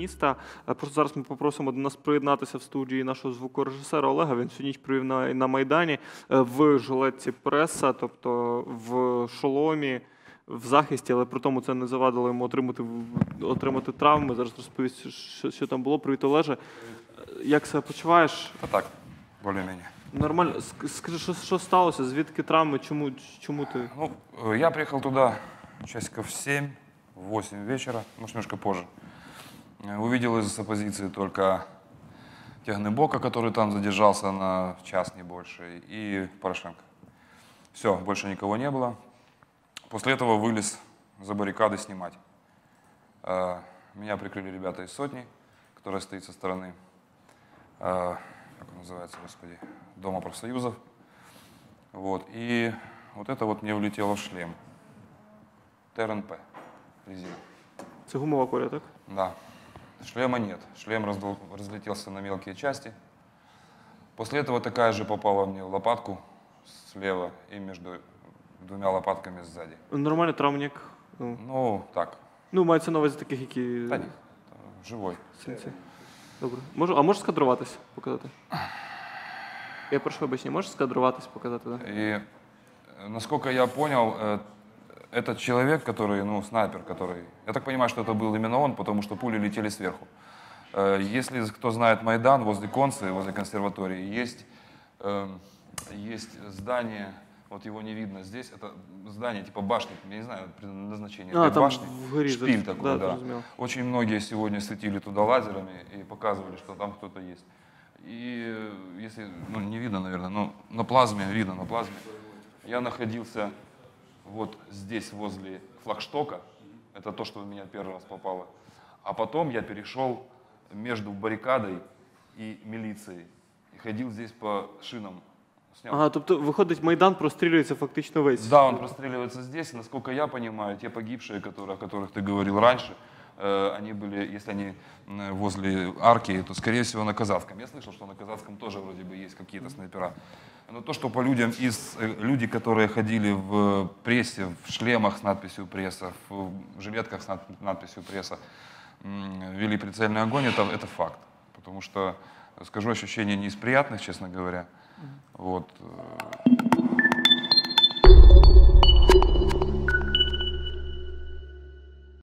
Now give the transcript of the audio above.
міста. Е, Просто зараз ми попросимо до нас приєднатися в студії нашого звукорежисера Олега. Він всю ніч провів на, на Майдані е, в жилетці преса, тобто в шоломі. В захисті, але при тому це не завадило йому отримати отримати травми. Зараз розповість, що, що там було. Привіт, Олеже. Е, Як себе почуваєш? А так, более-менее. Нормально. Ск- Скажи, що, що сталося? Звідки травми? Чому, чому ти? Ну, я приехал туда часиков в 7, в 8 вечера, может, немножко позже. Э, Увидел из оппозиции только Тягнебока, который там задержался на час, не больше, и Порошенко. Все, больше никого не было. После этого вылез за баррикады снимать. Э, Меня прикрыли ребята из сотни, которая стоит со стороны, э, как он называется, господи, Дома профсоюзов. Вот, и вот это вот мне влетело в шлем. ТРНП, резина. Це гумова так? Да. Шлема нет. Шлем раздол- разлетелся на мелкие части. После этого такая же попала мне в лопатку слева и между двумя лопатками сзади. Нормально травм ніяк. Ну, Ну, так, ну мається на увазі таких, які да нет, э, живой. синці. Добре. Можу, а можеш скадруватись, показати? Я прошу вибачення, можеш скадруватись, показати, так? И э, насколько я понял, э, этот человек, который, ну, снайпер, который, я так понимаю, что это был именно он, потому что пули летели сверху. Э, Если кто знает Майдан, возле Концы, возле консерватории, есть, эм, есть здание, вот его не видно здесь, это здание типа башни, я не знаю назначение А, этой башни. вгорі, Шпиль да, такой, да. зрозуміло. Очень многие сегодня светили туда лазерами и показывали, что там кто-то есть. И э, если, ну не видно, наверное, но на плазме, видно на плазме, я находился вот здесь, возле флагштока, это то, что в меня первый раз попало. А потом я перешел между баррикадой и милицией. И ходил здесь по шинам. Снял Ага, тобто, виходить, Майдан прострілюється фактично весь. да, он простреливается здесь. Насколько я понимаю, те погибшие, которые, о которых ты говорил раньше, они были, если они возле арки, то, скорее всего, на Казацком. Я слышал, что на Казацком тоже вроде бы есть какие-то снайпера. Но то, что по людям из э, люди, которые ходили в прессе, в шлемах с надписью пресса, в жилетках с над- надписью пресса, вели прицельный огонь, это, это факт. Потому что, скажу, ощущение не из приятных, честно говоря. Вот. э,